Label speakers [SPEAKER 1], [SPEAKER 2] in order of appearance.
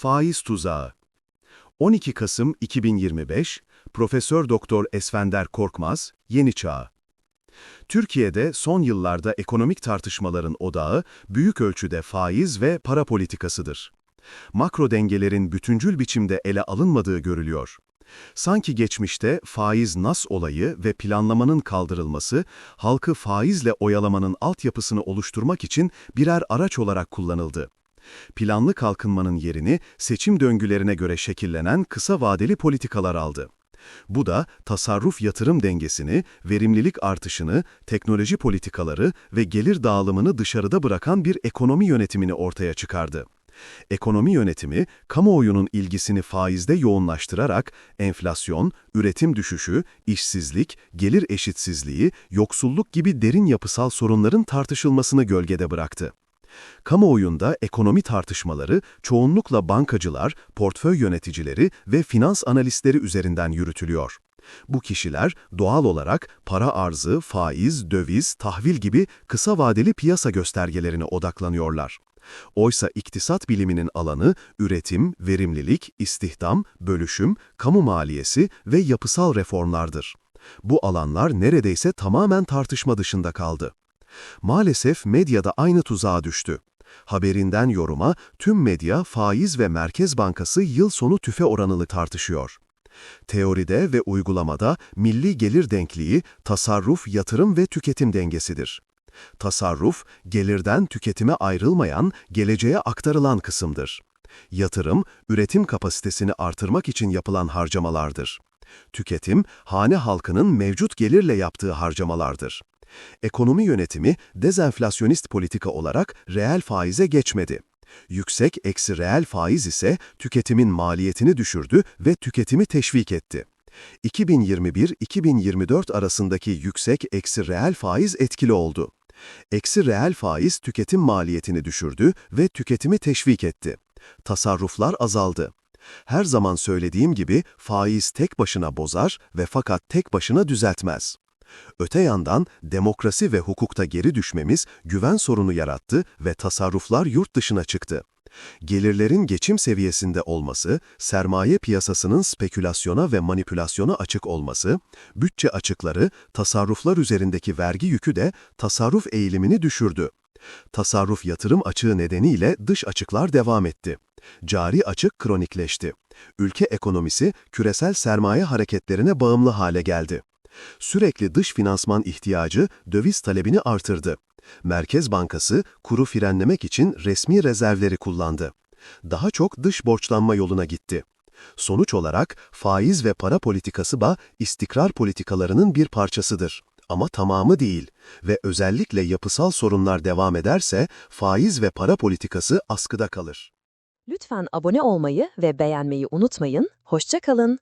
[SPEAKER 1] Faiz tuzağı. 12 Kasım 2025, Profesör Doktor Esfender Korkmaz, Yeni Çağ. Türkiye'de son yıllarda ekonomik tartışmaların odağı büyük ölçüde faiz ve para politikasıdır. Makro dengelerin bütüncül biçimde ele alınmadığı görülüyor. Sanki geçmişte faiz nas olayı ve planlamanın kaldırılması, halkı faizle oyalamanın altyapısını oluşturmak için birer araç olarak kullanıldı. Planlı kalkınmanın yerini seçim döngülerine göre şekillenen kısa vadeli politikalar aldı. Bu da tasarruf yatırım dengesini, verimlilik artışını, teknoloji politikaları ve gelir dağılımını dışarıda bırakan bir ekonomi yönetimini ortaya çıkardı. Ekonomi yönetimi, kamuoyunun ilgisini faizde yoğunlaştırarak enflasyon, üretim düşüşü, işsizlik, gelir eşitsizliği, yoksulluk gibi derin yapısal sorunların tartışılmasını gölgede bıraktı. Kamuoyunda ekonomi tartışmaları çoğunlukla bankacılar, portföy yöneticileri ve finans analistleri üzerinden yürütülüyor. Bu kişiler doğal olarak para arzı, faiz, döviz, tahvil gibi kısa vadeli piyasa göstergelerine odaklanıyorlar. Oysa iktisat biliminin alanı üretim, verimlilik, istihdam, bölüşüm, kamu maliyesi ve yapısal reformlardır. Bu alanlar neredeyse tamamen tartışma dışında kaldı. Maalesef medyada aynı tuzağa düştü. Haberinden yoruma tüm medya faiz ve Merkez Bankası yıl sonu tüfe oranını tartışıyor. Teoride ve uygulamada milli gelir denkliği tasarruf, yatırım ve tüketim dengesidir. Tasarruf, gelirden tüketime ayrılmayan, geleceğe aktarılan kısımdır. Yatırım, üretim kapasitesini artırmak için yapılan harcamalardır. Tüketim, hane halkının mevcut gelirle yaptığı harcamalardır. Ekonomi yönetimi dezenflasyonist politika olarak reel faize geçmedi. Yüksek eksi reel faiz ise tüketimin maliyetini düşürdü ve tüketimi teşvik etti. 2021-2024 arasındaki yüksek eksi reel faiz etkili oldu. Eksi reel faiz tüketim maliyetini düşürdü ve tüketimi teşvik etti. Tasarruflar azaldı. Her zaman söylediğim gibi faiz tek başına bozar ve fakat tek başına düzeltmez. Öte yandan demokrasi ve hukukta geri düşmemiz güven sorunu yarattı ve tasarruflar yurt dışına çıktı. Gelirlerin geçim seviyesinde olması, sermaye piyasasının spekülasyona ve manipülasyona açık olması, bütçe açıkları, tasarruflar üzerindeki vergi yükü de tasarruf eğilimini düşürdü. Tasarruf yatırım açığı nedeniyle dış açıklar devam etti. Cari açık kronikleşti. Ülke ekonomisi küresel sermaye hareketlerine bağımlı hale geldi. Sürekli dış finansman ihtiyacı döviz talebini artırdı. Merkez Bankası kuru frenlemek için resmi rezervleri kullandı. Daha çok dış borçlanma yoluna gitti. Sonuç olarak faiz ve para politikası da istikrar politikalarının bir parçasıdır. Ama tamamı değil ve özellikle yapısal sorunlar devam ederse faiz ve para politikası askıda kalır.
[SPEAKER 2] Lütfen abone olmayı ve beğenmeyi unutmayın. Hoşça kalın.